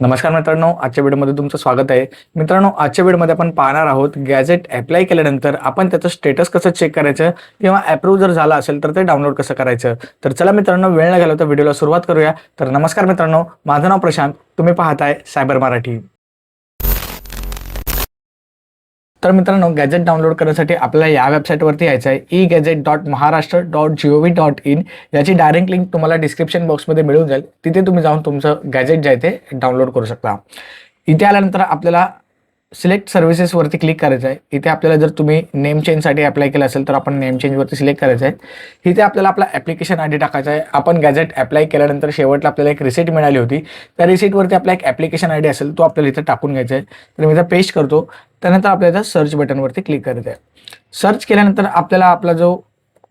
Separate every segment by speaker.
Speaker 1: नमस्कार मित्रांनो आजच्या व्हिडिओमध्ये तुमचं स्वागत आहे. मित्रांनो आजच्या व्हिडिओमध्ये आपण पाहणार आहोत गॅजेट अप्लाय केल्यानंतर आपण त्याचं स्टेटस कसं चेक करायचं किंवा अप्रूव्ह जर झालं असेल तर ते डाउनलोड कसं करायचं. तर चला मित्रांनो वेळ न घालवता व्हिडिओला सुरुवात करूया. तर नमस्कार मित्रांनो माझं नाव प्रशांत तुम्ही पाहताय सायबर मराठी. तर मित्रांनो गॅजेट डाउनलोड करण्यासाठी आपल्याला या वेबसाईटवरती यायचं आहे e gadget dot Maharashtra dot G O V dot in याची डायरेक्ट लिंक तुम्हाला डिस्क्रिप्शन बॉक्समध्ये मिळून जाईल. तिथे तुम्ही जाऊन तुमचं गॅजेट जे आहे ते डाउनलोड करू शकता. इथे आल्यानंतर आपल्याला सिलेक्ट सर्व्हिसेसवरती क्लिक करायचं आहे. इथे आपल्याला जर तुम्ही नेम चेंजसाठी अप्लाय केलं असेल तर आपण नेम चेंजवरती सिलेक्ट करायचं आहे. इथे आपल्याला आपला ॲप्लिकेशन आय डी टाकायचा आहे. आपण गॅजेट अप्लाय केल्यानंतर शेवटला आपल्याला एक रिसिट मिळाली होती. त्या रिसिटवरती आपला एक ॲप्लिकेशन आय डी असेल तो आपल्याला इथे टाकून घ्यायचा आहे. तर मी इथं पेस्ट करतो. त्यानंतर आपल्याला सर्च बटनवरती क्लिक करायचं आहे. सर्च केल्यानंतर आपल्याला आपला जो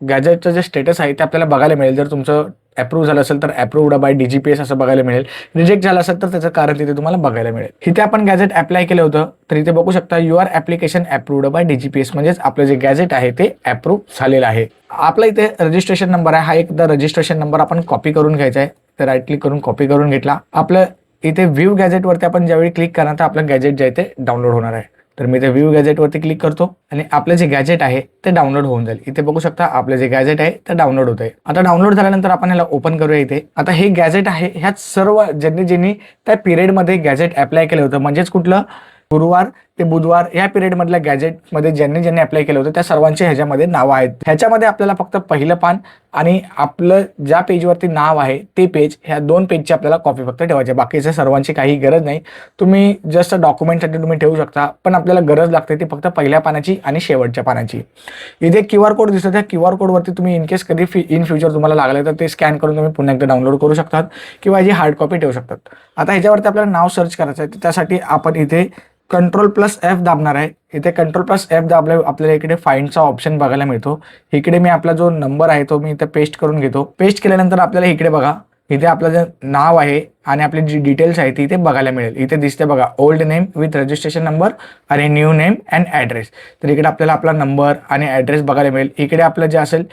Speaker 1: गॅजेटचं जे स्टेटस आहे ते आपल्याला बघायला मिळेल. जर तुमचं अप्रूव्ह झालं असेल तर approved by D G P S असं बघायला मिळेल. रिजेक्ट झालं असेल तर त्याचं कारण तिथे तुम्हाला बघायला मिळेल. इथे आपण गॅजेट अप्लाय केलं होतं तर इथे बघू शकता your application approved by D G P S म्हणजेच आपलं जे गॅजेट आहे ते अप्रूव्ह झालेलं आहे. आपला इथे रजिस्ट्रेशन नंबर आहे. हा एकदा रजिस्ट्रेशन नंबर आपण कॉपी करून घ्यायचा आहे. तर राईट क्लिक करून कॉपी करून घेतला. आपलं इथे व्ह्यू गॅजेटवरती आपण ज्यावेळी क्लिक करणार तर आपलं गॅजेट जे आहे ते डाउनलोड होणार आहे. तर मी ते व्ह्यू गॅजेटवरती क्लिक करतो आणि आपलं जे गॅजेट आहे ते डाउनलोड होऊन जाईल. इथे बघू शकता आपलं जे गॅजेट आहे ते डाउनलोड होत आहे आता डाउनलोड झाल्यानंतर आपण ह्याला ओपन करूया इथे. आता हे गॅजेट आहे ह्यात सर्व ज्यांनी ज्यांनी त्या पिरियडमध्ये गॅजेट अप्लाय केलं होतं म्हणजेच कुठलं? गुरुवार ते बुधवार या पिरियडमधल्या गॅजेटमध्ये ज्यांनी ज्यांनी अप्लाय केलं होतं त्या सर्वांचे ह्याच्यामध्ये नावं आहेत. ह्याच्यामध्ये आपल्याला फक्त पहिलं पान आणि आपलं ज्या पेजवरती नाव आहे ते पेज ह्या दोन पेजची आपल्याला कॉपी फक्त ठेवायची आहे. बाकीच्या सर्वांची काही गरज नाही. तुम्ही जस्ट डॉक्युमेंटसाठी तुम्ही ठेवू शकता पण आपल्याला गरज लागते ती फक्त पहिल्या पानाची आणि शेवटच्या पानाची. इथे क्यू आर कोड दिसतो त्या क्यू आर कोडवरती तुम्ही इन केस कधी फी इन फ्युचर तुम्हाला लागलं तर ते स्कॅन करून तुम्ही पुन्हा एकदा डाउनलोड करू शकतात किंवा याची हार्ड कॉपी ठेवू शकतात. आता ह्याच्यावरती आपल्याला नाव सर्च करायचं आहे तर त्यासाठी आपण इथे कंट्रोल प्लस एफ दाबणार आहे. इथे कंट्रोल प्लस एफ दाबल्या आपल्याला इकडे फाईंडचा ऑप्शन बघायला मिळतो. इकडे मी आपला जो नंबर आहे तो मी इथे पेस्ट करून घेतो. पेस्ट केल्यानंतर आपल्याला इकडे बघा. इथे आपलं जे नाव आहे आणि आपली जी डिटेल्स आहे ती इथे बघायला मिळेल. इथे दिसते बघा old name with registration number आणि न्यू नेम अँड ॲड्रेस तर इकडे आपल्याला आपला नंबर आणि ॲड्रेस बघायला मिळेल. इकडे आपलं जे असेल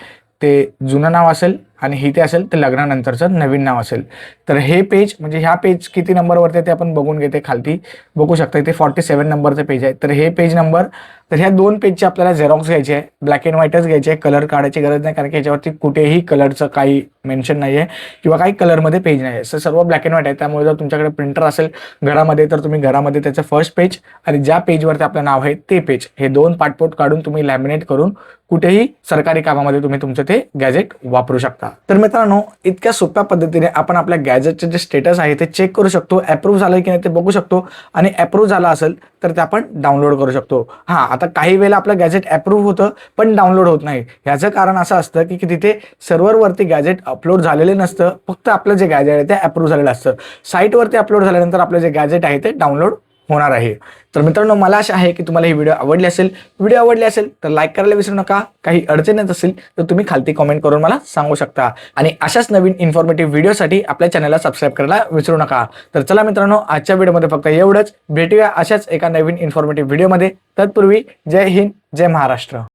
Speaker 1: ते जुनं नाव असेल आणि इथे असेल ते लग्नानंतरचं नवीन नाव असेल. तर हे पेज म्हणजे ह्या पेज किती नंबरवरती आहे ते आपण बघून घेते खालती. बघू शकता इथे फॉर्टी सेवन नंबरचं पेज आहे. तर हे पेज नंबर तर ह्या दोन पेजचे आपल्याला झेरॉक्स घ्यायचे आहे ब्लॅक अँड व्हाईटच घ्यायचे आहे कलर काढायची गरज नाही कारण की याच्यावरती कुठेही कलरचं काही मेन्शन नाही आहे किंवा काही कलरमध्ये पेज नाही आहे. सर सर्व ब्लॅक अँड व्हाईट आहे. त्यामुळे जर तुमच्याकडे प्रिंटर असेल घरामध्ये तर तुम्ही घरामध्ये त्याचं फर्स्ट पेज आणि ज्या पेजवरती आपलं नाव आहे ते पेज हे दोन पाठपोट काढून तुम्ही लॅमिनेट करून कुठेही सरकारी कामामध्ये तुम्ही तुमचं ते गॅजेट वापरू शकता. तर मित्रांनो इतक्या सोप्या पद्धतीने आपण आपल्या गॅजेटचे जे स्टेटस आहे ते चेक करू शकतो अप्रूव्ह झालं की नाही ते बघू शकतो आणि अप्रूव्ह झालं असेल तर ते आपण डाउनलोड करू शकतो. हां आता काही वेळेला आपलं गॅजेट अप्रूव्ह होतं पण डाउनलोड होत नाही. ह्याचं कारण असं असतं की की तिथे सर्व्हरवरती गॅजेट अपलोड झालेले नसतं फक्त आपलं जे गॅजेट आहे ते अप्रूव्ह झालेलं असतं. साईटवरती अपलोड झाल्यानंतर आपलं जे गॅजेट आहे ते डाउनलोड होणार आहे. तर मित्रांनो मला आशा आहे की तुम्हाला ही व्हिडिओ आवडली असेल. व्हिडिओ आवडली असेल तर लाईक करायला विसरू नका. काही अडचण येत असेल तर तुम्ही खालती कमेंट करून मला सांगू शकता. आणि अशाच नवीन इन्फॉर्मेटिव्ह व्हिडिओसाठी आपल्या चॅनलला सबस्क्राईब करायला विसरू नका. तर चला मित्रांनो आजच्या व्हिडिओमध्ये फक्त एवढंच. भेटूया अशाच एका नवीन इन्फॉर्मेटिव्ह व्हिडिओमध्ये तत्पूर्वी जय हिंद जय महाराष्ट्र.